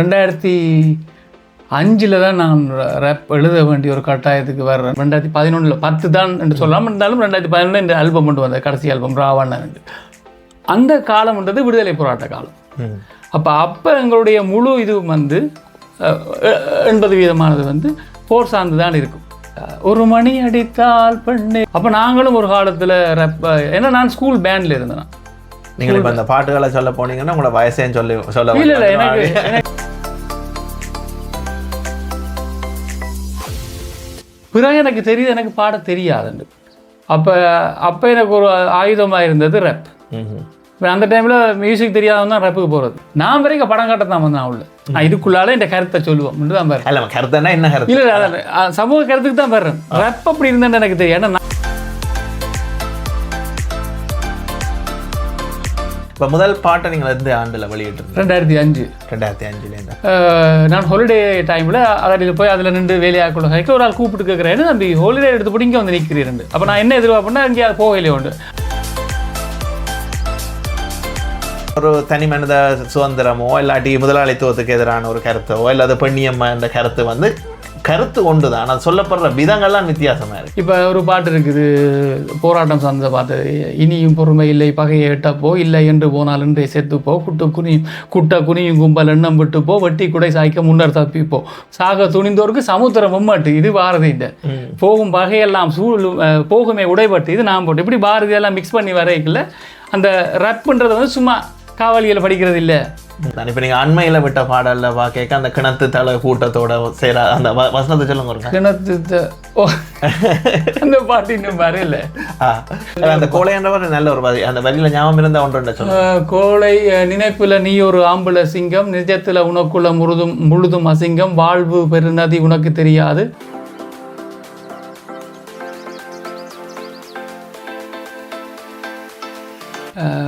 ரெண்டாயிரத்தி அஞ்சில் தான் நான் ரேப் எழுத வேண்டிய ஒரு கட்டாயத்துக்கு வர்றேன். ரெண்டாயிரத்தி பதினொன்றில் பத்து தான் என்று சொல்லலாம் இருந்தாலும் ரெண்டாயிரத்தி பதினொன்று இந்த ஆல்பம் கொண்டு வந்தேன் கடைசி ஆல்பம் ராவணன் அந்த காலம்ன்றது விடுதலை போராட்ட காலம். அப்போ அப்போ எங்களுடைய முழு இது வந்து எண்பது வீதமானது வந்து போர் சார்ந்து தான் இருக்கும். ஒரு மணி அடித்தால் பெண்ணே. அப்போ நாங்களும் ஒரு காலத்தில் ரப் ஏன்னா நான் ஸ்கூல் பேண்டில் இருந்தேன். நீங்கள் இப்போ அந்த பாட்டுகளை சொல்ல போனீங்கன்னா உங்களை வயசையும் சொல்லி சொல்ல பிறகு எனக்கு தெரியுது எனக்கு பாட தெரியாதுண்டு அப்போ அப்போ எனக்கு ஒரு ஆயுதமாக இருந்தது ரப். அந்த டைமில் மியூசிக் தெரியாதவன் தான் ரப்புக்கு போகிறது நான் வரைக்கும் படம் காட்ட தான் வந்தேன் உள்ள. நான் இதுக்குள்ளால இந்த கருத்தை சொல்லுவோம். தான் பாரு. கருத்துன்னா என்ன கருத்து? இல்லை சமூக கருத்துக்கு தான் வர்றேன். ரப் அப்படி இருந்தேன்னு எனக்கு தெரியும். ஏன்னா இப்போ முதல் பாட்டை நீங்கள் எந்த ஆண்டுல வெளியிட்டிருந்தீங்க? ரெண்டாயிரத்தி அஞ்சு. ரெண்டாயிரத்தி அஞ்சுலேருந்து. நான் ஹாலிடே டைமில் அதில் போய் அதில் நின்று வேலையாக்குள்ள கைக்கு ஒரு ஆள் கூப்பிட்டு கேட்குறேன் தம்பி ஹாலிடே எடுத்து போட்டு இங்கே வந்து நிற்கிறீர்கள் அப்போ நான் என்ன எதிர்பார்ப்பேன்னா இங்கே போகலையே உண்டு. ஒரு தனி மனித சுதந்திரமோ இல்லாட்டி முதலாளித்துவத்துக்கு எதிரான ஒரு கருத்தோ இல்லாத பெண்ணியம்மா என்ற கருத்து வந்து கருத்து ஒன்று தான் அது சொல்லப்படுற விதங்கள்லாம் வித்தியாசமா இருக்கு. இப்போ ஒரு பாட்டு இருக்குது போராட்டம் சார்ந்த பாட்டு. இனியும் பொறுமை இல்லை பகையை எட்டப்போ இல்லை என்று போனால் இன்றே செத்துப்போ குட்டு குனியும் குட்ட குனியும் கும்பல் எண்ணம் விட்டு போ வெட்டி குடை சாய்க்க முன்னர் தப்பிப்போ. சாக துணிந்தோருக்கு சமுத்திரம் மும்மட்டு இது பாரதியின் போகும் பகையெல்லாம் சூழ் போகுமே உடைபட்டு இது நான் போட்டு. இப்படி பாரதி எல்லாம் மிக்ஸ் பண்ணி வரைக்கல அந்த ரப்புன்றது வந்து சும்மா காவலியில் படிக்கிறது இல்லை இப்போ நீங்கள் அண்மையில் விட்ட பாடல்ல பார்க்க அந்த கிணத்து தலை கூட்டத்தோட சேர அந்த வ- வசனத்தை சொல்லுங்க ஒருங்க. கிணத்து அந்த பாட்டு இன்னும் வரல. ஆ அந்த கோழைன்றவர் நல்ல ஒரு வரி அந்த வரியில ஞாபகம் இருந்தா ஒன்று சொல்லுங்க. கோழை நினைப்புல நீ ஒரு ஆம்பள சிங்கம் நிஜத்துல உனக்குள்ள முழுதும் முழுதும் அசிங்கம் வாழ்வு பெருநதி உனக்கு தெரியாது.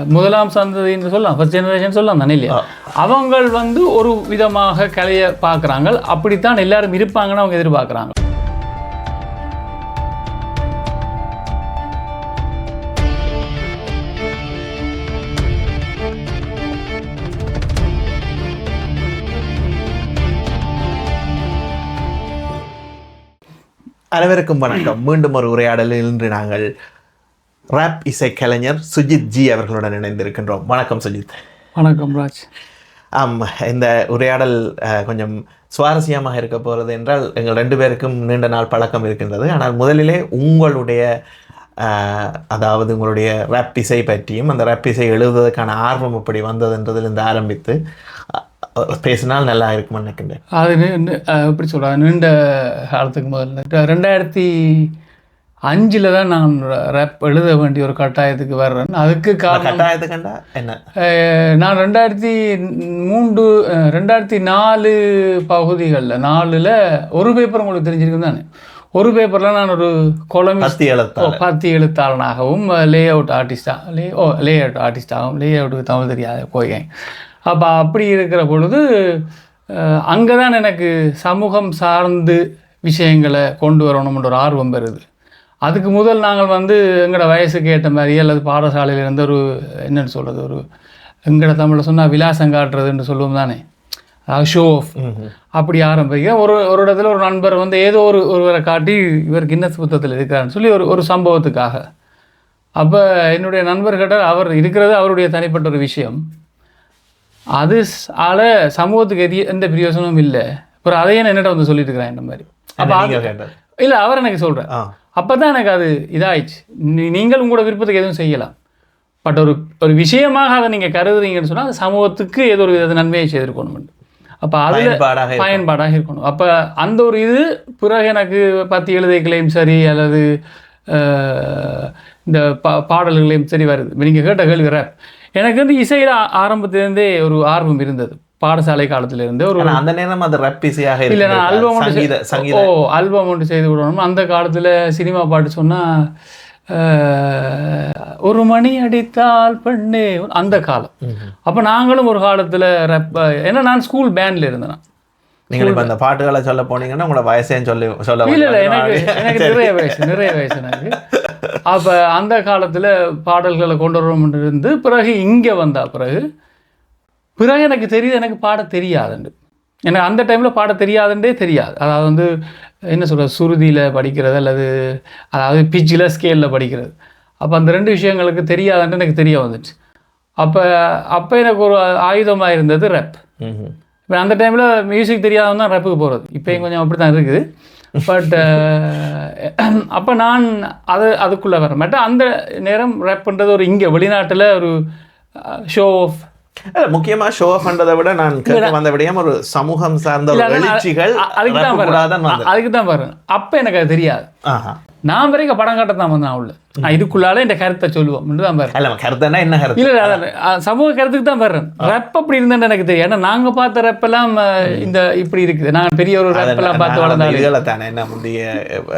முதலாம் சந்ததின்னு சொல்லலாம் ஃபர்ஸ்ட் ஜெனரேஷன் சொல்லலாம் தானே இல்லையா அவங்கள் வந்து ஒரு விதமாக கலையை பார்க்குறாங்க அப்படித்தான் எல்லாரும் இருப்பாங்கன்னு அவங்க எதிர்பார்க்குறாங்க. அனைவருக்கும் வணக்கம். மீண்டும் ஒரு உரையாடலில் இன்று நாங்கள் ராப் இசை கலைஞர் சுஜித் ஜி அவர்களுடன் இணைந்திருக்கின்றோம். வணக்கம் சுஜித் வணக்கம் ராஜ். ஆம் இந்த உரையாடல் கொஞ்சம் சுவாரஸ்யமாக இருக்க போகிறது என்றால் எங்கள் ரெண்டு பேருக்கும் நீண்ட நாள் பழக்கம் இருக்கின்றது. ஆனால் முதலிலே உங்களுடைய அதாவது உங்களுடைய ரேப் இசை பற்றியும் அந்த ரேப் இசை எழுதுவதற்கான ஆர்வம் எப்படி வந்ததுன்றதிலிருந்து ஆரம்பித்து பேசினால் நல்லா இருக்கும்னு நினைக்கின்றேன். அது எப்படி சொல்கிறேன் நீண்ட காலத்துக்கு முதல்ல ரெண்டாயிரத்தி அஞ்சில் தான் நான் ரேப் எழுத வேண்டிய ஒரு கட்டாயத்துக்கு வர்றேன். அதுக்கு காரணம் என்ன? நான் ரெண்டாயிரத்தி மூன்று ரெண்டாயிரத்தி நாலு பகுதிகளில் நாலில் ஒரு பேப்பர் உங்களுக்கு தெரிஞ்சிருக்கும் தானே? ஒரு பேப்பரில் நான் ஒரு கொலமிஸ்ட் பத்தி எழுத்தாளர் பத்தி எழுத்தாளனாகவும் லே அவுட் ஆர்டிஸ்டாக லே ஓ லே அவுட் ஆர்டிஸ்டாகவும் லே அவுட்டுக்கு தமிழ் தெரியாத போயிருக்கேன் அப்போ அப்படி இருக்கிற பொழுது அங்கே தான் எனக்கு சமூகம் சார்ந்து விஷயங்களை கொண்டு வரணும்ன்ற ஒரு ஆர்வம் வருது அதுக்கு முதல் நாங்கள் வந்து எங்களோட வயசுக்கு ஏற்ற மாதிரி அல்லது பாடசாலையில் இருந்து ஒரு என்னன்னு சொல்கிறது ஒரு எங்களோட தமிழில் சொன்னால் விலாசம் காட்டுறதுன்னு சொல்லுவோம் தானே? Show off. அப்படி ஆரம்பிக்க ஒரு ஒரு இடத்துல ஒரு நண்பர் வந்து ஏதோ ஒரு ஒருவரை காட்டி இவர் கின்னஸ் புத்தகத்தில் இருக்கிறான்னு சொல்லி ஒரு ஒரு சம்பவத்துக்காக. அப்போ என்னுடைய நண்பர்கிட்ட அவர் இருக்கிறது அவருடைய தனிப்பட்ட ஒரு விஷயம். அது ஆல சமூகத்துக்கு எதிய எந்த பிரயோசனமும் இல்லை. அப்புறம் அதையே என்னிட்ட வந்து சொல்லிட்டு இருக்கிறேன் இந்த மாதிரி. அப்போ இல்லை அவர் எனக்கு சொல்கிறேன் அப்போ தான் எனக்கு அது இதாயிடுச்சு. நீ- நீங்கள் உங்களோட விருப்பத்துக்கு எதுவும் செய்யலாம். பட் ஒரு ஒரு விஷயமாக அதை நீங்கள் கருதுறீங்கன்னு சொன்னால் அது சமூகத்துக்கு ஏதோ ஒரு வித நன்மையை செய்திருக்கணும் அப்போ அதில் பயன்பாடாக இருக்கணும். அப்போ அந்த ஒரு இது பிறகு எனக்கு பத்தி எழுதைகளையும் சரி அல்லது இந்த பா பாடல்களையும் சரி வருது. நீங்கள் கேட்ட கேள்வி rap. எனக்கு வந்து இசையில் ஆரம்பத்திலேருந்தே ஒரு ஆர்வம் இருந்தது. பாடசாலை காலத்திலிருந்தே ஒரு அந்த நேரம் அது ரப் இசையாக இல்லை நான். ஆல்பம் ஒன்று சங்கீத ஓ ஆல்பம் ஒன்று செய்து விடணும். அந்த காலத்தில் சினிமா பாட்டு சொன்னால் ஒரு மணி அடித்தால் பெண்ணே அந்த காலம். அப்போ நாங்களும் ஒரு காலத்தில் ரப் ஏன்னா நான் ஸ்கூல் பேண்டில் இருந்தேன் நீங்கள் இப்ப அந்த பாட்டுகளை சொல்ல போனீங்கன்னா உங்களை வயசையும் சொல்லி சொல்ல இல்லை இல்லை எனக்கு எனக்கு நிறைய வயசு நிறைய வயசு எனக்கு. அப்போ அந்த காலத்தில் பாடல்களை கொண்டு வரணும் இருந்து பிறகு இங்கே வந்த பிறகு பிறகு எனக்கு தெரியுது எனக்கு பாட தெரியாதுண்டு. எனக்கு அந்த டைமில் பாட தெரியாதுன்றே தெரியாது. அதாவது வந்து என்ன சொல்கிறது சுருதியில் படிக்கிறது அல்லது அதாவது பிச்சில் ஸ்கேலில் படிக்கிறது. அப்போ அந்த ரெண்டு விஷயங்களுக்கு தெரியாதுன்ட்டு எனக்கு தெரிய வந்துச்சு. அப்போ அப்போ எனக்கு ஒரு ஆயுதமாக இருந்தது ரெப். இப்போ அந்த டைமில் மியூசிக் தெரியாதவன் தான் ரேப்புக்கு போகிறது இப்போயும் கொஞ்சம் அப்படி தான் இருக்குது பட் அப்போ நான் அது அதுக்குள்ளே வர மாட்டேன் அந்த நேரம் ரேப் பண்ணுறது ஒரு இங்கே வெளிநாட்டில் ஒரு ஷோ ஆஃப் இல்ல, முக்கியமா ஷோ பண்றதை விட நான் வந்த விடயம் ஒரு சமூகம் சார்ந்த எழுச்சிகள் அதுக்கு தான். அதுக்கு தான் பாருங்க அப்போ எனக்கு அது தெரியாது. நான் வரைக்கும் படம் காட்ட தான் வந்தேன் உள்ள நான் இதுக்குள்ளால இந்த கருத்தை சொல்லுவோம். தான் பாருங்க. இல்ல கருத்துனா என்ன கருத்து? இல்லை அதான் அஹ், சமூக கருத்துக்கு தான் வர்றேன். ரப் அப்படி இருந்தேன்னு எனக்கு தெரியும் ஏன்னா நாங்கள் பார்த்த rap எல்லாம் இந்த இப்படி இருக்குது. நான் பெரிய ஒரு rap எல்லாம் பார்த்து வளர்ந்தாலும்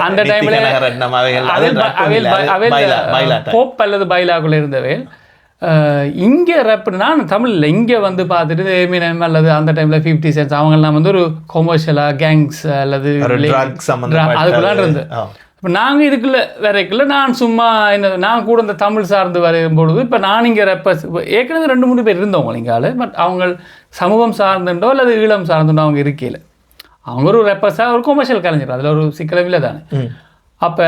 அந்த டைம்ல பைலாட்டம். போப் அல்லது பைலாக்குள்ள இருந்தவை இங்கே ரேப் நான் தமிழில் இங்கே வந்து பார்த்துட்டு எமினம் அல்லது அந்த டைமில் ஃபிஃப்டி சென்ஸ் அவங்கெல்லாம் வந்து ஒரு கொமர்ஷியலாக கேங்ஸ் அல்லது அதுக்குள்ளான் இருந்து. இப்போ நாங்கள் இதுக்குள்ள வரைக்குள்ள நான் சும்மா என்ன நான் கூட இந்த தமிழ் சார்ந்து வரையும் பொழுது இப்போ நான் இங்கே ரெப்பஸ் ஏற்கனவே ரெண்டு மூணு பேர் இருந்தவங்க இங்கால பட் அவங்க சமூகம் சார்ந்துண்டோ அல்லது ஈழம் சார்ந்துண்டோ அவங்க இருக்கையில் அவங்க ஒரு ரெப்பஸாக ஒரு கொமர்ஷியல் கலைஞர் அதில் ஒரு சிக்கலம் இல்லை தானே. அப்போ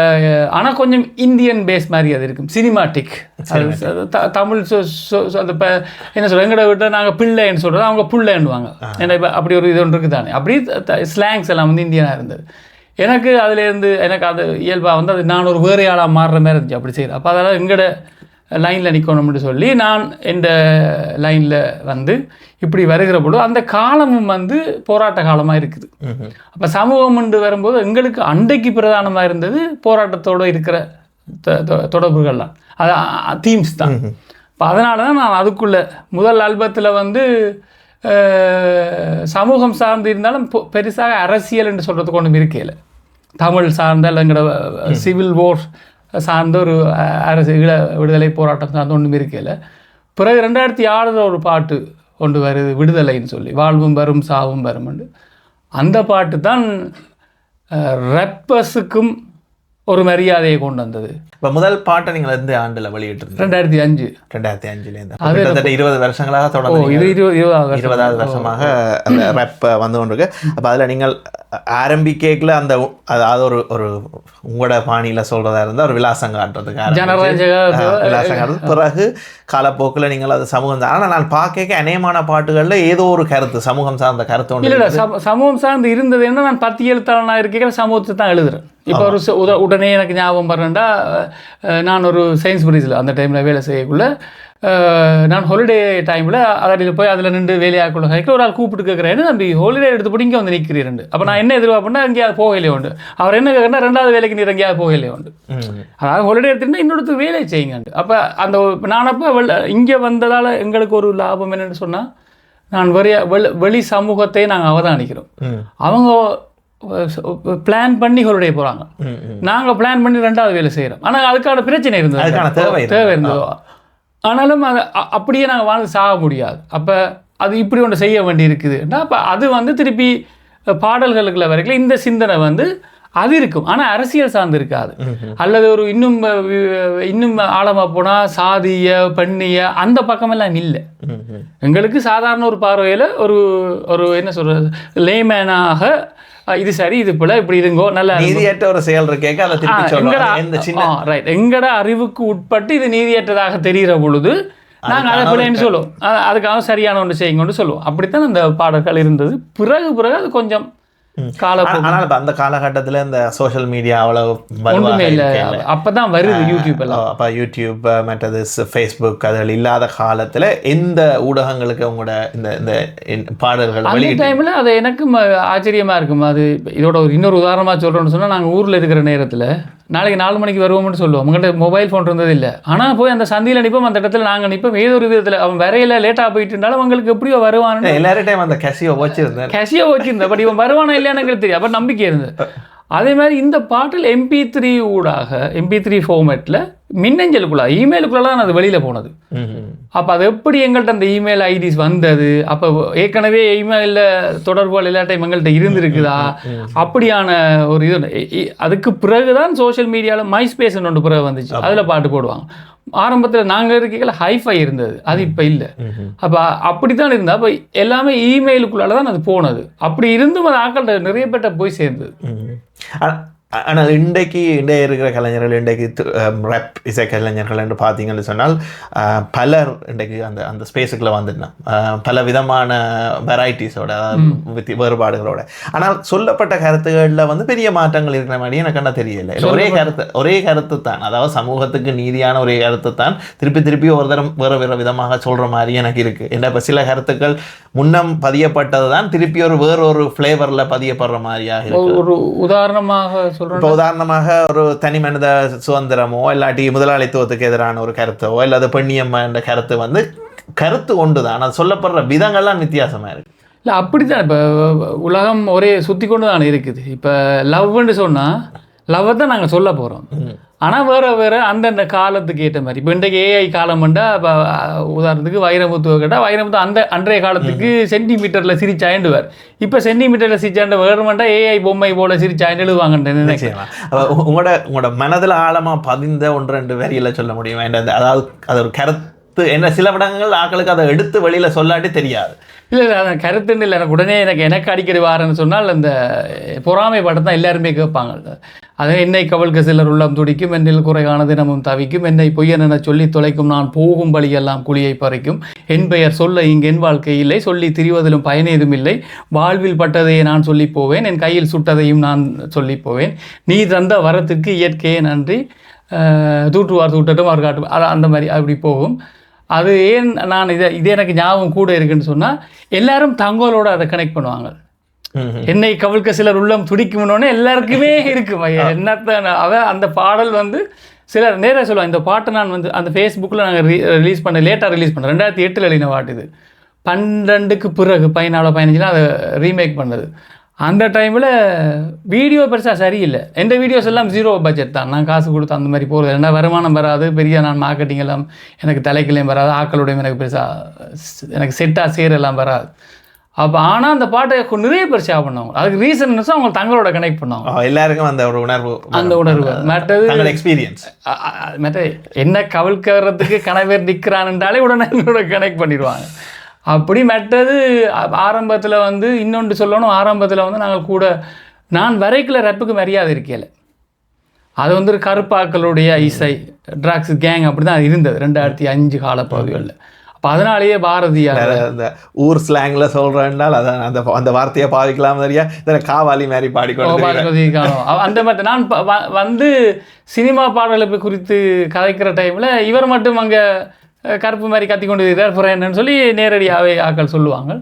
ஆனால் கொஞ்சம் இந்தியன் பேஸ் மாதிரி அது இருக்கும். சினிமாட்டிக் அது தமிழ் சொ- சொ- சொ- அந்த இப்போ என்ன சொல்ற எங்கட விட்டு நாங்கள் பிள்ளைன்னு சொல்கிறது அவங்க புள்ளைன்னுவாங்க. ஏன்னா இப்போ அப்படி ஒரு இது ஒன்று இருக்குது தானே அப்படி ஸ்லாங்ஸ் எல்லாம் வந்து இந்தியனாக இருந்தது. எனக்கு அதுலேருந்து எனக்கு அது இயல்பாக வந்து அது நான் ஒரு வேறு ஆளாக மாறுற மாதிரி இருந்துச்சு அப்படி செய்யுது அப்போ அதெல்லாம் எங்கட லைனில் நிற்கணும்னு சொல்லி நான் இந்த லைனில் வந்து இப்படி வருகிற பொழுது அந்த காலமும் வந்து போராட்ட காலமாக இருக்குது. அப்போ சமூகம் என்று வரும்போது எங்களுக்கு அண்டைக்கு பிரதானமாக இருந்தது போராட்டத்தோடு இருக்கிற தொடர்புகள்லாம். அது தீம்ஸ் தான். இப்போ அதனால தான் நான் அதுக்குள்ளே முதல் ஆல்பத்தில் வந்து சமூகம் சார்ந்து இருந்தாலும் பெருசாக அரசியல் என்று சொல்கிறதுக்கு ஒன்றும் இருக்கையில் தமிழ் சார்ந்த இல்லைங்கிற சிவில் வார் சார்ந்த ஒரு அரசு ஈழ விடுதலை போராட்டம் சார்ந்த ஒன்றும் இருக்கையில் பிறகு ரெண்டாயிரத்தி ஆறில் ஒரு பாட்டு கொண்டு வருது விடுதலைன்னு சொல்லி வாழ்வும் வரும் சாவும் வரும்னு அந்த பாட்டு தான் ரெப்பஸுக்கும் ஒரு மரியாதையை கொண்டு வந்தது. இப்ப முதல் பாட்டை நீங்கள் எந்த ஆண்டுல வெளியிட்டிருந்தீங்க? ரெண்டாயிரத்தி அஞ்சு. ரெண்டாயிரத்தி அஞ்சுல இருந்து அப்ப கிட்டத்தட்ட இருபது வருஷங்களாக தொடர்ந்து இது இருபது இருபதாவது வருஷம். இருபதாவது வருஷமாக அந்த ரேப் வந்து கொண்டிருக்கு. அப்ப அதுல நீங்கள் ஆரம்பிக்கல அந்த அதாவது ஒரு ஒரு உங்களோட பாணியில சொல்றதா இருந்தா ஒரு விலாசம் காட்டுறதுக்கு விலாசம் காட்டுறது பிறகு காலப்போக்கில் நீங்கள் அது சமூகம் தான் ஆனால் நான் பார்க்க அநேகமான பாட்டுகள்ல ஏதோ ஒரு கருத்து சமூகம் சார்ந்த கருத்து ஒன்று சமூகம் சார்ந்து இருந்தது என்ன நான் பத்து எழுத்தாளனாக இருக்கையில் சமூகத்தை தான் எழுதுறேன். இப்போ ஒரு உடனே எனக்கு ஞாபகம் வரேன்டா நான் ஒரு சயின்ஸ் பிரிஸில் அந்த டைமில் வேலை செய்யக்குள்ள நான் ஹாலிடே டைமில் அதில் போய் அதில் நின்று வேலையாக்குள்ள கைக்கு ஒரு ஆள் கூப்பிட்டு கேட்குறேன் தம்பி ஹாலிடே எடுத்து போட்டு இங்கே வந்து நிற்கிறீர்கள் அப்போ நான் என்ன எதிர்பார்ப்பேன்னா எங்கேயாவது போகலையே உண்டு அவர் என்ன கேட்குறா ரெண்டாவது வேலைக்கு நீர் எங்கேயாவது போகலையே உண்டு. அதாவது ஹாலிடே எடுத்துட்டு இன்னொருத்தர் வேலை செய்யுங்க அப்போ அந்த நான் அப்போ இங்கே வந்ததால் எங்களுக்கு ஒரு லாபம் என்னன்னு சொன்னால் நான் வெளிய வெளி வெளி சமூகத்தை நாங்கள் அவதானிக்கிறோம். அவங்க பிளான் பண்ணி ஹாலிடே போகிறாங்க. நாங்கள் பிளான் பண்ணி ரெண்டாவது வேலை செய்கிறோம் ஆனால் அதுக்கான பிரச்சனை இருந்தது. அதுக்கான தேவை. தேவை இருந்தது. ஆனாலும் அது அப்படியே நாங்கள் வாழ்ந்து சாக முடியாது. அப்போ அது இப்படி ஒன்று செய்ய வேண்டி இருக்குதுன்னா அப்போ அது வந்து திருப்பி பாடல்களுக்குள்ள வரைக்கும் இந்த சிந்தனை வந்து அது இருக்கும். ஆனால் அரசியல் சார்ந்து இருக்காது. அல்லது ஒரு இன்னும் இன்னும் ஆழமாக போனால் சாதிய பெண்ணிய அந்த பக்கமெல்லாம் இல்லை. எங்களுக்கு சாதாரண ஒரு பார்வையில் ஒரு ஒரு என்ன சொல்கிறது லேமேனாக இது சரி இது போல இப்படி இருங்கோ நல்லா. நீதியற்ற ஒரு செயல் இருக்கேக்க அதை திருப்பி ஆ, right. எங்கட அறிவுக்கு உட்பட்டு இது நீதியற்றதாக தெரிகிற பொழுது நாங்கள் அதை பிள்ளைன்னு சொல்லுவோம். அதுக்காக சரியான ஒன்று செய்யுங்கன்னு சொல்லுவோம். அப்படித்தான் அந்த பாடல்கள் இருந்தது. பிறகு பிறகு அது கொஞ்சம் ஆனால் இப்ப அந்த காலகட்டத்துல இந்த சோஷியல் மீடியா இல்லை. இருக்கல. அப்பதான் வருது யூடியூப் எல்லாம். அப்போ யூடியூப் மற்றது ஃபேஸ்புக் அதுகள் இல்லாத காலத்துல எந்த ஊடகங்களுக்கு உங்களோட இந்த இந்த பாடல்கள் அந்த டைமில் அது எனக்கும் அஹ், ஆச்சரியமா இருக்கும். அது இதோட ஒரு இன்னொரு உதாரணமா சொல்றோம்னு சொன்னா நாங்கள் ஊர்ல இருக்கிற நேரத்துல நாளைக்கு நாலு மணிக்கு வருவோம்னு சொல்லுவோம். உங்கள்கிட்ட மொபைல் ஃபோன் இருந்தது இல்லை. ஆனா போய் அந்த சந்தியில நிற்போம் அந்த இடத்துல நாங்க நிற்போம் ஏதோ ஒரு விதத்துல அவன் வரையில லேட்டாக போயிட்டு இருந்தாலும் அவங்களுக்கு எப்படியோ வருவான்னு எல்லாரும் டைம் அந்த கசியோ வச்சிருந்தேன். கேஷியோ வச்சிருந்தேன். பட் இவன் வருவானா இல்லையான்னு எங்களுக்கு தெரியும். அப்போ நம்பிக்கை இருந்தது. அதே மாதிரி இந்த பாட்டில் எம்பி த்ரீ ஊடாக எம்பி த்ரீ ஃபார்மேட்டில் மின்னஞ்சலுக்குள்ளே இமெயிலுக்குள்ளே தான் அது வெளியில் போனது. அப்போ அது எப்படி எங்கள்கிட்ட அந்த இமெயில் ஐடிஸ் வந்தது? அப்போ ஏற்கனவே இமெயிலில் தொடர்புகள் எல்லா டைம் எங்கள்கிட்ட இருந்திருக்குதா? அப்படியான ஒரு இது அதுக்கு பிறகுதான் சோஷியல் மீடியாவில் மை ஒன்று பிறகு வந்துச்சு. அதில் பாட்டு போடுவாங்க. ஆரம்பத்தில் நாங்கள் இருக்கையில் ஹைஃபை இருந்தது. அது இப்போ இல்லை. அப்போ அப்படி தான் இருந்தால் அப்போ எல்லாமே இமெயிலுக்குள்ளால தான் அது போனது. அப்படி இருந்தும் அது ஆக்கள்கிட்ட நிறைய பேர்ட்ட போய் சேர்ந்தது. ஆனால் இன்றைக்கு இன்றைய இருக்கிற கலைஞர்கள் இன்றைக்கு ரப் இசை கலைஞர்கள் என்று பார்த்தீங்கன்னு சொன்னால் பலர் இன்றைக்கு அந்த அந்த ஸ்பேஸுக்குள்ள வந்துடணும். பல விதமான வெரைட்டிஸோட வித்தி வேறுபாடுகளோட. ஆனால் சொல்லப்பட்ட கருத்துக்களில் வந்து பெரிய மாற்றங்கள் இருக்கிற மாதிரி எனக்கு என்ன தெரியல. ஒரே கருத்து ஒரே கருத்து தான். அதாவது சமூகத்துக்கு நீதியான ஒரே கருத்து தான். திருப்பி திருப்பி ஒரு தரம் வேறு வேறு விதமாக சொல்கிற மாதிரி எனக்கு இருக்குது என்ன இப்போ சில கருத்துக்கள் முன்னம் பதியப்பட்டது தான் திருப்பி ஒரு வேறொரு ஃப்ளேவரில் பதியப்படுற மாதிரியாக இருக்கு. ஒரு உதாரணமாக சொல்கிறேன் இப்போ உதாரணமாக ஒரு தனி மனித சுதந்திரமோ இல்லாட்டி முதலாளித்துவத்துக்கு எதிரான ஒரு கருத்தோ இல்லாத பெண்ணியம்மா என்ற கருத்து வந்து கருத்து ஒன்று தான் அது சொல்லப்படுற விதங்கள்லாம் வித்தியாசமா இருக்கு. இல்லை அப்படி தான் இப்போ உலகம் ஒரே சுற்றி கொண்டு தான் இருக்குது. இப்போ லவ்னு சொன்னால் லவ்வை தான் நாங்கள் சொல்ல போகிறோம் ஆனால் வேறு வேறு அந்தந்த காலத்துக்கு ஏற்ற மாதிரி. இப்போ இன்றைக்கு ஏஐ காலம் பண்ணா இப்போ உதாரணத்துக்கு வைரமுத்துவ கேட்டால் வைரமுத்து அந்த அன்றைய காலத்துக்கு சென்டிமீட்டரில் சிரிச்சாயிண்டுவார். இப்போ சென்டிமீட்டரில் சிரிச்சாண்ட வேறுமெண்டா ஏஐ பொம்மை போல நிச்சயமா. அப்ப உ- உங்களோட உங்களோட மனதில் ஆழமா பதிந்த ஒன்று ரெண்டு வரியில சொல்ல முடியும்? அதாவது அது ஒரு கருத்து என்ன சில விடங்கள் ஆட்களுக்கு அதை எடுத்து வெளியில் சொல்லாட்டி தெரியாது. இல்லை இல்லை அந்த கருத்துன்னு இல்லை. எனக்கு உடனே எனக்கு எனக்கு அடிக்கடி வாரன்னு சொன்னால் அந்த பொறாமை படம் தான் எல்லாருமே கேட்பாங்க. அது என்னை கவல்க சிலர் உள்ளம் துடிக்கும் என்னில் குறைகான தினமும் தவிக்கும் என்னை பொய்யன் என சொல்லி தொலைக்கும் நான் போகும் வழியெல்லாம் குழியை பறிக்கும். என் பெயர் சொல்ல இங்கு என் வாழ்க்கை இல்லை. சொல்லி திரிவதிலும் பயனேதும் இல்லை. வாழ்வில் பட்டதையே நான் சொல்லி போவேன். என் கையில் சுட்டதையும் நான் சொல்லி போவேன். நீ தந்த வரத்துக்கு இயற்கையே நன்றி. அஹ், தூற்றுவார் தூட்டட்டும் அவர் காட்டும். அது அந்த மாதிரி அப்படி போகும். அது ஏன் நான் இதை இது எனக்கு ஞாபகம் கூட இருக்குன்னு சொன்னால் எல்லாரும் தங்கோலோட அதை கனெக்ட் பண்ணுவாங்க. என்னை கவிழ்க்க சிலர் உள்ளம் துடிக்கும்னோடனே எல்லாருக்குமே இருக்கும். என்னத்த அவ அந்த பாடல் வந்து சிலர் நேராக சொல்லுவாங்க இந்த பாட்டை நான் வந்து அந்த ஃபேஸ்புக்கில் நாங்கள் ரிலீஸ் பண்ண லேட்டாக ரிலீஸ் பண்ணேன் ரெண்டாயிரத்தி எட்டில் எழுதின பாட்டு இது. பன்னெண்டுக்கு பிறகு பதினாலு பதினஞ்சுல அதை ரீமேக் பண்ணது. அந்த டைமில் வீடியோ பெருசாக சரியில்லை. எந்த வீடியோஸ் எல்லாம் ஜீரோ பட்ஜெட் தான். நான் காசு கொடுத்து அந்த மாதிரி போகிறது என்ன வருமானம் வராது. பெரிய நான் மார்க்கெட்டிங் எல்லாம் எனக்கு தலைக்கிலையும் வராது. ஆக்களுடையும் எனக்கு பெருசாக எனக்கு செட்டாக சேரெல்லாம் வராது. அப்போ ஆனால் அந்த பாட்டை நிறைய பேர் ஷேர் பண்ணாங்க அதுக்கு ரீசன் அவங்க தங்களோட கனெக்ட் பண்ணாங்க ஆ, எல்லாருக்கும் அந்த ஒரு உணர்வு அந்த உணர்வு மற்றது எக்ஸ்பீரியன்ஸ் மற்ற என்ன கவிழ்க்கிறதுக்கு கணவர் நிற்கிறான்ன்றாலே உடனே என்னோட கனெக்ட் பண்ணிடுவாங்க. அப்படி மற்றது ஆரம்பத்தில் வந்து இன்னொன்று சொல்லணும். ஆரம்பத்தில் வந்து நாங்கள் கூட நான் வரைக்குள்ள ரப்புக்கு மரியாதை இருக்கல அது வந்து கருப்பாக்களுடைய இசை ட்ரக்ஸ் கேங் அப்படி தான் இருந்தது ரெண்டாயிரத்தி அஞ்சு கால பகுதிகளில் அப்போ அதனாலேயே பாரதியார் அந்த ஊர் ஸ்லாங்ல சொல்றேன்னால் அதான் அந்த அந்த வார்த்தையை பாவிக்கலாம் சரியா இதில் காவாலி மாதிரி பாடிக்கொண்டு பார்வதி காணும் அவ- அந்த மாதிரி நான் வந்து சினிமா பாடல்களை குறித்து கதைக்கிற டைமில் இவர் மட்டும் அங்கே கருப்பு மாதிரி கத்தி கொண்டு இருக்கிறார் அப்புறம் என்னன்னு சொல்லி நேரடியாகவே ஆக்கள் சொல்லுவாங்க.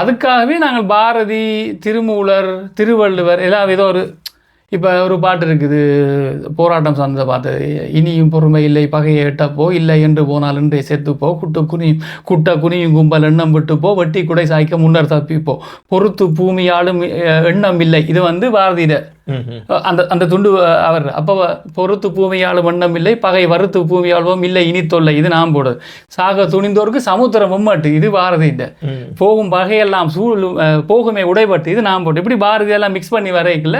அதுக்காகவே நாங்கள் பாரதி திருமூலர் திருவள்ளுவர் எல்லாம் ஏதோ ஒரு இப்போ ஒரு பாட்டு இருக்குது போராட்டம் சார்ந்த பாட்டு. இனியும் பொறுமை இல்லை பகையை எட்டப்போ இல்லை என்று போனால் இன்றே செத்துப்போ குட்டு குனியும் குட்ட குனியும் கும்பல் எண்ணம் விட்டு போ வெட்டி குடை சாய்க்க முன்னர் தப்பிப்போ பொறுத்து பூமியாலும் எண்ணம் இல்லை. இது வந்து பாரதியிட. அந்த அந்த துண்டு அவர். அப்போ பொறுத்து பூமியாலும் எண்ணம் இல்லை பகை வறுத்து பூமியாளுவோம் இல்லை இனி தொல்லை. இது நாம் போடுது. சாக துணிந்தோருக்கு சமுத்திரம் மும்மட்டு இது பாரதியிட்ட ம். போகும் வகையெல்லாம் சூழ் போகுமே உடைபட்டு. இது நாம் போட்டு இப்படி பாரதி எல்லாம் மிக்ஸ் பண்ணி வரைக்கல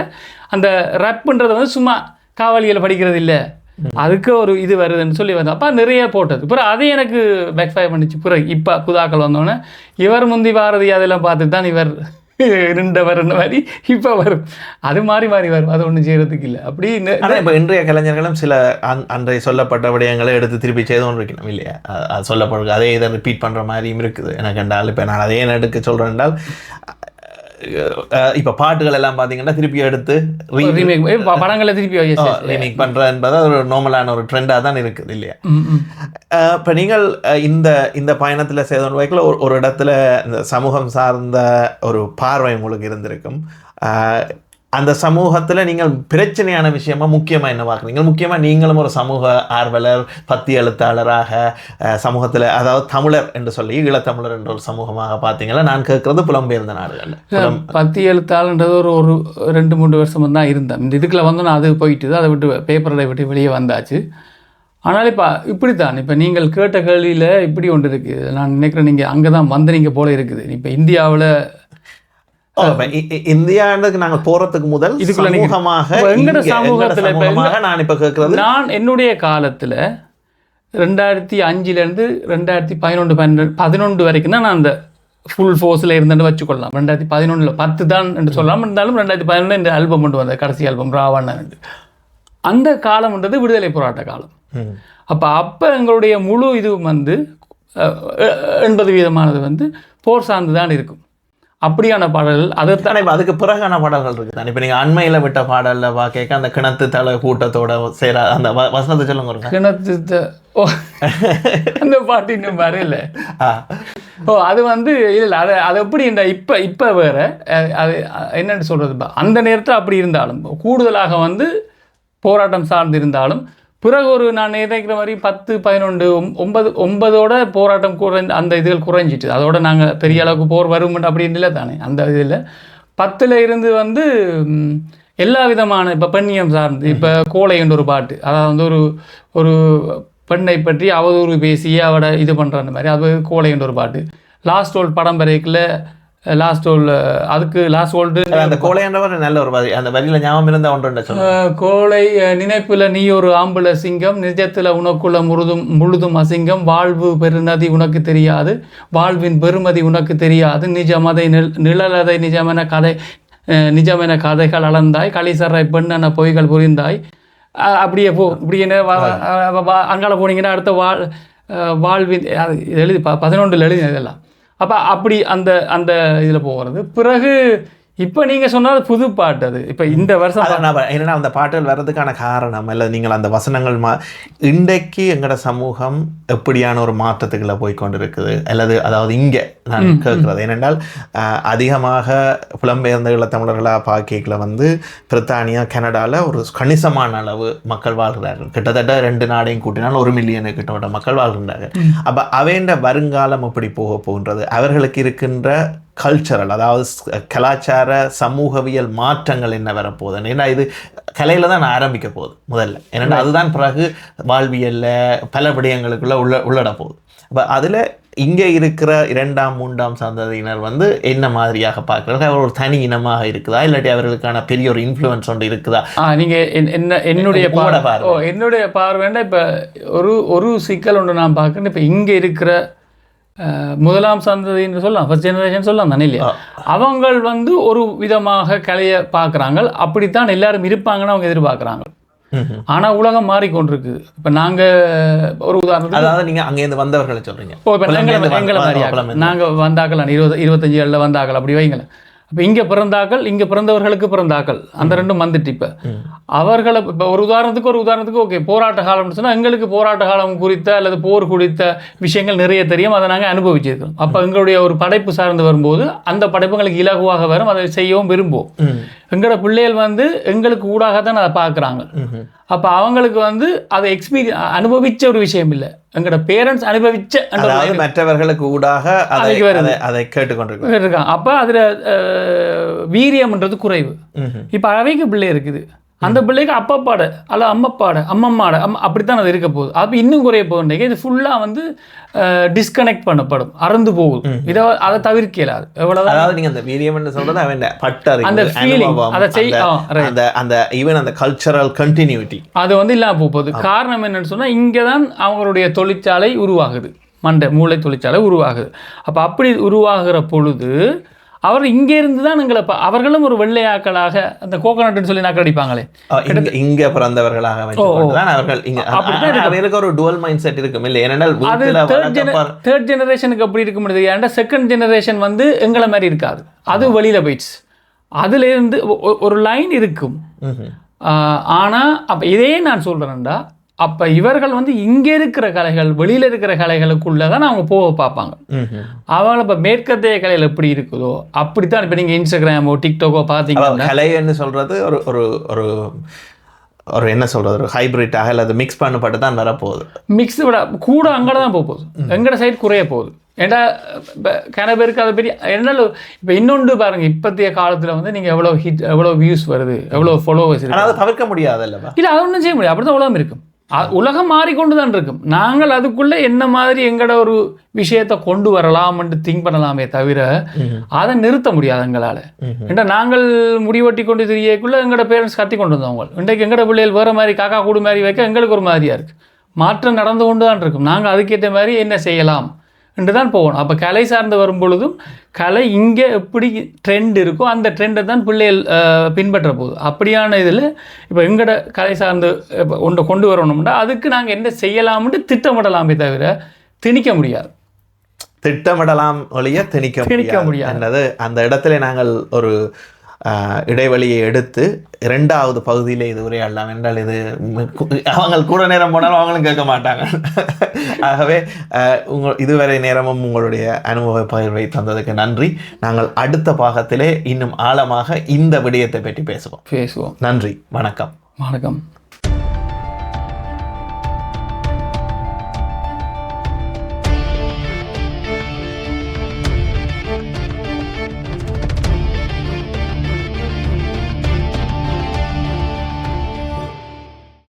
அந்த ரப்ன்றது வந்து சும்மா காவலியில் படிக்கிறது இல்லை அதுக்கு ஒரு இது வருதுன்னு சொல்லி வந்து அப்போ நிறைய போட்டது. பிறகு அது எனக்கு பேக்ஃபயர் பண்ணிச்சு. பிறகு இப்போ புதாக்கள் வந்தோடனே இவர் முந்தி பாரதி அதெல்லாம் பார்த்துட்டு தான் இவர் நின்றவர் மாதிரி இப்போ வரும். அது மாறி மாறி வரும். அது ஒன்றும் செய்யறதுக்கு இல்லை. அப்படி இப்ப இன்றைய கலைஞர்களும் சில அன்- அன்றைய சொல்லப்பட்ட விடயங்களை எடுத்து திருப்பி செய்து இருக்கணும் இல்லையா? அது- சொல்லப்படுது அதே இதை ரிப்பீட் பண்ற மாதிரியும் இருக்குது. எனக்கு என்றால் இப்போ நான் அதே எடுக்க சொல்றேன் என்றால் இப்ப பாட்டுகள் எல்லாம் பாத்தீங்கன்னா திருப்பி எடுத்து ப- படங்களை திருப்பி. ரீமேக் பண்றது என்பது ஒரு நார்மலான ஒரு ட்ரெண்டாக தான் இருக்குது இல்லையா? இப்ப நீங்கள் இந்த இந்த பயணத்துல செய்த வைக்கல ஒரு ஒரு இடத்துல இந்த சமூகம் சார்ந்த ஒரு பார்வை உங்களுக்கு இருந்திருக்கும். அந்த சமூகத்துல நீங்கள் பிரச்சனையான விஷயமா முக்கியமா என்ன பார்க்குறீங்க? முக்கியமா நீங்களும் ஒரு சமூக ஆர்வலர் பத்தி எழுத்தாளராக சமூகத்துல அதாவது தமிழர் என்று சொல்லி ஈழத்தமிழர் என்ற ஒரு சமூகமாக பார்த்தீங்கன்னா நான் கேட்கறது புலம்பெயர்ந்த நாடுகள் புலம் பத்தி எழுத்தாளன்றது ஒரு ஒரு ரெண்டு மூணு வருஷம் தான் இருந்தேன். இந்த இதுக்குள்ள வந்து நான் அது போயிட்டு அதை விட்டு பேப்பரை விட்டு வெளியே வந்தாச்சு. ஆனால் இப்போ இப்படித்தான். இப்போ நீங்கள் கேட்ட கேள்வியில் இப்படி ஒன்று இருக்குது. நான் நினைக்கிறேன் நீங்கள் அங்கே தான் வந்து நீங்கள் போல இருக்குது. இப்போ இந்தியாவில் ஓ, இப்ப இ- இ- இந்தியாவுக்கு நாங்க போறதுக்கு முதல் இதுக்குள்ள சமூகமாக எங்கட சமூகத்துல நான் இப்ப கேட்கறது நான் என்னுடைய காலத்தில் ரெண்டாயிரத்தி அஞ்சுலேருந்து ரெண்டாயிரத்தி பதினொன்று பன்னெண்டு பதினொன்று வரைக்கும் தான் நான் அந்த ஃபுல் ஃபோர்ஸில் இருந்துட்டு வச்சுக்கொள்ளலாம். ரெண்டாயிரத்தி பதினொன்றில் பத்து தான் என்று சொல்லலாம் இருந்தாலும் ரெண்டாயிரத்தி பதினொன்று இந்த ஆல்பம் கொண்டு வந்தேன். கடைசி ஆல்பம் ராவணன் அந்த காலம்ன்றது விடுதலை போராட்ட காலம். அப்போ அப்போ எங்களுடைய முழு இதுவும் வந்து எண்பது வீதமானது வந்து போர் சார்ந்து தான் இருக்கும். அப்படியான பாடல்கள் அதை ஆனா இப்ப அதுக்கு பிறகான பாடல்கள் இருக்கு தானே இப்ப நீங்க அண்மையில விட்ட பாடல்ல வா கேட்க அந்த கிணத்து தலை கூட்டத்தோட சேர அந்த வசனத்தை சொல்லுங்க ஒருக்கா. கிணத்து த- ஓ அந்த பாட்டு இன்னும் வரையில ஆ. ஓ அது வந்து இல்லை அது அது எப்படி இந்த இப்போ இப்போ வேற அது என்னன்னு சொல்கிறது அந்த நேரத்தில் அப்படி இருந்தாலும் கூடுதலாக வந்து போராட்டம் சார்ந்து இருந்தாலும் பிறகு ஒரு நான் நினைக்கிற மாதிரி பத்து பதினொன்று ஒன்பது ஒன்பதோட போராட்டம் குறைஞ்ச அந்த இதுகள் குறைஞ்சிட்டு அதோட நாங்கள் பெரிய அளவுக்கு போர் வரும் அப்படின்னு இல்லை தானே அந்த இதில். பத்தில் இருந்து வந்து எல்லா விதமான இப்போ பெண்ணியம் சார்ந்து இப்போ கோலை என்ற ஒரு பாட்டு அதாவது வந்து ஒரு ஒரு பெண்ணை பற்றி அவதூறு பேசி அவட இது பண்ணுற அந்த மாதிரி அது கோலை என்ற ஒரு பாட்டு. லாஸ்ட் ஓல்ட் படம் வரைக்குள்ள லாஸ்ட் ஓல் அதுக்கு லாஸ்ட் ஓல்டு அந்த கோலையன்றவர் நல்ல ஒரு வரி அந்த வரியில ஞாபகம் இருந்தா ஒன்று கோழை நினைப்புல நீ ஒரு ஆம்புல சிங்கம் நிஜத்துல உனக்குள்ள முழுதும் முழுதும் அசிங்கம் வாழ்வு பெருநதி உனக்கு தெரியாது வாழ்வின் பெருமதி உனக்கு தெரியாது நிஜமதை நிழ நிழலதை நிஜமென கதை நிஜமென கதைகள் அளந்தாய் களிசரை பெண்ணென பொய்கள் புரிந்தாய். அப்படியே போ இப்படியே அங்கால போனீங்கன்னா அடுத்த வாழ் வாழ்வின் எழுதி பதினொன்றில் எழுதி இதெல்லாம். அப்போ அப்படி அந்த அந்த இதில் போகிறது பிறகு இப்போ நீங்கள் சொன்னது புது பாட்டு அது. இப்போ இந்த வருஷம் என்னன்னா அந்த பாட்டுகள் வர்றதுக்கான காரணம் இல்லை நீங்கள் அந்த வசனங்கள் மா இன்றைக்கு எங்களோட சமூகம் எப்படியான ஒரு மாற்றத்துக்குள்ள போய் கொண்டிருக்குது அல்லது அதாவது இங்கே நான் கேட்குறது ஏனென்றால் அதிகமாக புலம்பெயர்ந்த ஈழத்தமிழர்களாக பார்க்கல வந்து பிரித்தானியா கனடாவில் ஒரு கணிசமான அளவு மக்கள் வாழ்கிறார்கள். கிட்டத்தட்ட ரெண்டு நாடையும் கூட்டினால் ஒரு மில்லியனு கிட்ட மக்கள் வாழ்கின்றார்கள். அப்போ அவைண்ட வருங்காலம் எப்படி போக போகின்றது? அவர்களுக்கு இருக்கின்ற கல்ச்சரல் அதாவது கலாச்சார சமூகவியல் மாற்றங்கள் என்ன வரப்போகுது ஏன்னா இது கலையில தான் ஆரம்பிக்க போகுது முதல்ல. ஏன்னா அதுதான் பிறகு வாழ்வியல்ல பல விடயங்களுக்குள்ள உள்ள உள்ளட போகுது. அப்போ அதில் இங்கே இருக்கிற இரண்டாம் மூன்றாம் சந்ததியினர் வந்து என்ன மாதிரியாக பார்க்குறாங்க அவர் ஒரு தனி இனமாக இருக்குதா? இல்லாட்டி அவர்களுக்கான பெரிய ஒரு இன்ஃப்ளூயன்ஸ் ஒன்று இருக்குதா? நீங்கள் என்ன என்னுடைய பார்வை. என்னுடைய பார்வைன்னா இப்போ ஒரு ஒரு சிக்கல் ஒன்று நான் பார்க்குறேன். இப்போ இங்கே இருக்கிற முதலாம் சந்ததின்னு சொல்லலாம் ஃபர்ஸ்ட் ஜெனரேஷன் சொல்லலாம் தானே இல்லையா? அவங்கள் வந்து ஒரு விதமாக கலையை பார்க்குறாங்க அப்படித்தான் எல்லாரும் இருப்பாங்கன்னு அவங்க எதிர்பார்க்குறாங்க. ஆனால் உலகம் மாறிக்கொண்டிருக்கு. இப்போ நாங்கள் ஒரு உதாரணத்துக்கு அதாவது நீங்க அங்கேருந்து வந்தவர்களை சொல்றீங்க. ஓ இப்போ எங்களை எங்களை புலம்பெயர்ந்து. நாங்கள் வந்தாக்கள் இருபது இருபத்தஞ்சு ஏழில் வந்தாக்கள் அப்படி வைங்களேன். அப்போ இங்கே பிறந்தாக்கள் இங்கே பிறந்தவர்களுக்கு பிறந்தாக்கள். அந்த ரெண்டும் வந்துட்டு இப்போ. அவர்களை இப்போ ஒரு உதாரணத்துக்கு ஒரு உதாரணத்துக்கு ஓகே போராட்ட காலம்னு சொன்னால் எங்களுக்கு போராட்ட காலம் குறித்த அல்லது போர் குறித்த விஷயங்கள் நிறைய தெரியும். அதை நாங்கள் அனுபவிச்சிருக்கிறோம் அப்போ எங்களுடைய ஒரு படைப்பு சார்ந்து வரும்போது அந்த படைப்புங்களுக்கு இலகுவாக வரும். அதை செய்யவும் விரும்புவோம். எங்களோட பிள்ளைகள் வந்து எங்களுக்கு ஊடாக தான் அதை பார்க்குறாங்க. அப்போ அவங்களுக்கு வந்து அதை எக்ஸ்பீரியன் அனுபவிச்ச ஒரு விஷயம் இல்லை. எங்களோட பேரண்ட்ஸ் அனுபவிச்ச அதாவது மற்றவர்களுக்கு ஊடாக அதை இருக்கான் அப்போ அதில் வீரியம்ன்றது குறைவு. இப்போ அவைக்கு பிள்ளை இருக்குது. அந்த பிள்ளைக்கு அப்பா பாட அல்ல அம்மா பாட அம்மம்மாட அம்மா அப்படித்தான் அது இருக்க போகுது. அப்போ இன்னும் குறைய போகுது இது ஃபுல்லாக வந்து டிஸ்கனெக்ட் பண்ணப்படும் அறந்து போகுது. இதை அதை தவிர்க்க இயலாது எவ்வளோதான் அதாவது அந்த வீரியம் சொல்றது அவன் பட்டறிவு அந்த அனுபவம், அதை அந்த- ஈவன் அந்த கல்ச்சரல் கண்டினியூட்டி அது வந்து இல்லாமல் போக போகுது. காரணம் என்னன்னு சொன்னால் இங்கே தான் அவங்களுடைய தொழிற்சாலை உருவாகுது. மண்டை மூளை தொழிற்சாலை உருவாகுது. அப்போ அப்படி உருவாகிற பொழுது அவர் இங்கே இருந்து தான் எங்களை அவர்களும் ஒரு வெள்ளையாக்களாக அந்த கோகனட்னு சொல்லி நக்கடிப்பாங்களே இங்க இங்க பிறந்தவர்களாக வைத்துக்கொண்டுதான் அவர்கள் அவர்களுக்கு ஒரு டுவல் மைண்ட் செட் இருக்கும். இல்லை ஏனென்றால் அது தேர்ட் ஜெனரேஷனுக்கு அப்படி இருக்க முடியுது? ஏன்டா செகண்ட் ஜெனரேஷன் வந்து எங்களை மாதிரி இருக்காது. அது வெளியில் போயிடுச்சு. அதுலேருந்து ஒரு லைன் இருக்கும். ம்ஹும். ஆஹ் ஆனா அப்ப இதே நான் சொல்றேன்டா அப்ப இவர்கள் வந்து இங்க இருக்கிற கலைகள் வெளியில இருக்கிற கலைகளுக்குள்ள தான் அவங்க போக பார்ப்பாங்க. ம்ஹும். அவங்க இப்ப மேற்கத்திய கலைகள் எப்படி இருக்குதோ அப்படித்தான் இப்ப நீங்க இன்ஸ்டாகிராமோ டிக்டாக்கோ பார்த்தீங்கன்னா கலைன்னு சொல்றது ஒரு ஒரு ஒரு ஒரு என்ன சொல்றது ஒரு ஹைபிரிட்டாக அல்லது மிக்ஸ் பண்ணப்பட்டு தான் வரப்போகுது மிக்ஸ் விட கூட அங்கே தான் போக போகுது. எங்கட சைடு குறைய போகுது. ஏன்டா இப்போ கன பேருக்கு அதை பெரிய என்னாலும் இப்போ இன்னொன்று பாருங்க இப்பத்திய காலத்துல வந்து நீங்க எவ்வளவு ஹிட் எவ்வளவு வியூஸ் வருது எவ்வளவு ஃபாலோவர்ஸ் ஆனா இருக்கு. அதை தவிர்க்க முடியாது அல்லவா இல்லை அதை ஒன்றும் செய்ய முடியாது. அப்படி தான் உலகம் இருக்கும். உலகம் மாறிக்கொண்டு தான் இருக்கும். நாங்கள் அதுக்குள்ளே என்ன மாதிரி எங்களோட ஒரு விஷயத்தை கொண்டு வரலாம்னு திங்க் பண்ணலாமே தவிர அதை நிறுத்த முடியாது எங்களால். ஏன்னா நாங்கள் முடிவெட்டி கொண்டு தெரியக்குள்ள எங்களோட பேரண்ட்ஸ் கத்தி கொண்டு வந்தவங்க. இன்றைக்கு எங்களோட பிள்ளைகள் வேறு மாதிரி காக்கா கூடு மாதிரி வைக்க எங்களுக்கு ஒரு மாதிரியாக இருக்குது மாற்றம் நடந்து கொண்டு தான் இருக்கும். நாங்கள் அதுக்கேற்ற மாதிரி என்ன செய்யலாம்? என்று தான் போகணும். அப்போ கலை சார்ந்து வரும் பொழுதும் கலை இங்கே எப்படி ட்ரெண்ட் இருக்கோ அந்த ட்ரெண்டை தான் பிள்ளைகள் பின்பற்ற போகுது. அப்படியான இதில் இப்போ எங்களோட கலை சார்ந்து இப்போ ஒன்றை கொண்டு வரணும்னா அதுக்கு நாங்கள் என்ன செய்யலாம்னு திட்டமிடலாமே தவிர திணிக்க முடியாது. திட்டமிடலாம் ஒழிய திணிக்க திணிக்க முடியாது அந்த இடத்துல நாங்கள் ஒரு இடைவெளியை எடுத்து இரண்டாவது பகுதியில் இது உரையாடலாம் என்றால் இது அவங்க கூட நேரம் போனாலும் அவங்களும் கேட்க மாட்டாங்க. ஆகவே உங்கள் இதுவரை நேரமும் உங்களுடைய அனுபவ பகிர்வை தந்ததுக்கு நன்றி. நாங்கள் அடுத்த பாகத்திலே இன்னும் ஆழமாக இந்த விடயத்தை பற்றி பேசுவோம். பேசுவோம். நன்றி. வணக்கம். வணக்கம்.